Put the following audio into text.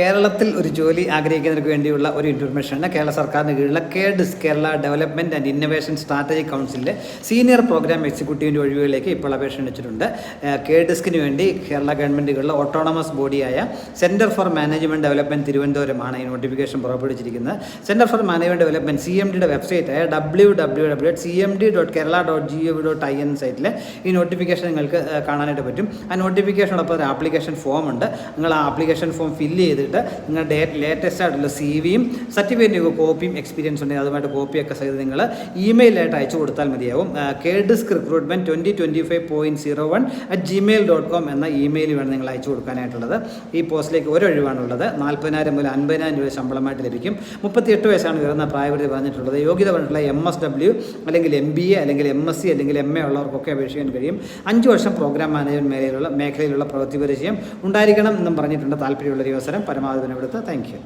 കേരളത്തിൽ ഒരു ജോലി ആഗ്രഹിക്കുന്നവർക്ക് വേണ്ടിയുള്ള ഒരു ഇൻഫർമേഷനാണ് കേരള സർക്കാരിന് കീഴിലുള്ള കേഡ്സ് Kerala development and innovation strategy കൗൺസിലിന്റെ സീനിയർ പ്രോഗ്രാം എക്സിക്യൂട്ടീവിന്റെ ഒഴിവുകളിലേക്ക് ഇപ്പോൾ അപേക്ഷ ക്ഷണിച്ചിട്ടുണ്ട്. കേഡിസ്കിന് വേണ്ടി കേരള ഗവൺമെന്റുകളുടെ ഓട്ടോണമസ് ബോഡിയായ സെന്റർ ഫോർ മാനേജ്മെന്റ് ഡെവലപ്മെന്റ് തിരുവനന്തപുരമാണ് ഈ notification പുറപ്പെടുവിച്ചിരിക്കുന്നത്. Centre for management development C M ഡിയുടെ വെബ്സൈറ്റായ W W W C M D dot Kerala dot G O V dot I N സൈറ്റിൽ ഈ നോട്ടിഫിക്കേഷൻ നിങ്ങൾക്ക് കാണാനായിട്ട് പറ്റും. ആ നോട്ടിഫിക്കേഷനോടൊപ്പം ഒരു ആപ്ലിക്കേഷൻ ഫോം ഉണ്ട്. നിങ്ങൾ ആ ആപ്ലിക്കേഷൻ ഫോം ഫില്ല് ചെയ്തിട്ട് നിങ്ങളുടെ ലേറ്റസ്റ്റ് ആയിട്ടുള്ള സി വിയും സർട്ടിഫിക്കറ്റിന്റെ കോപ്പിയും എക്സ്പീരിയൻസ് ഉണ്ടെങ്കിൽ അതുമായിട്ട് കോപ്പിയൊക്കെ ചെയ്ത് നിങ്ങൾ ഇമെയിലായിട്ട് അയച്ചു കൊടുത്താൽ മതിയാവും. K DISC recruitment twenty twenty five point zero one at Gmail dot com എന്ന ഇമെയിൽ വേണം നിങ്ങൾ അയച്ചു കൊടുക്കാനായിട്ടുള്ളത്. ഈ പോസ്റ്റിലേക്ക് ഒരു ഒഴിവാണുള്ളത് നാൽപ്പതിനായിരം മുതൽ അൻപതിനായിരം രൂപ ശമ്പളമായിട്ട് ലഭിക്കും. മുപ്പത്തിയെട്ട് വയസ്സാണ് ഉയർന്ന പ്രായപരിധി പറഞ്ഞിട്ടുള്ളത്. യോഗ്യത പറഞ്ഞിട്ടുള്ള എം എസ് ഡബ്ല്യു അല്ലെങ്കിൽ എം ബി എ അല്ലെങ്കിൽ എം എസ് സി അല്ലെങ്കിൽ എം എ ഉള്ളവർക്കൊക്കെ അപേക്ഷിക്കാൻ കഴിയും. അഞ്ച് വർഷം പ്രോഗ്രാം മാനേജ്മെന്റ് മേഖലയിലുള്ള മേഖലയിലുള്ള പ്രവൃത്തി പരിചയം ഉണ്ടായിരിക്കണം എന്നും പറഞ്ഞിട്ടുണ്ട് താല്പര്യമുള്ള ഒരു അവസരം പരമാവധി വിനപ്പെടുത്തുക താങ്ക് യു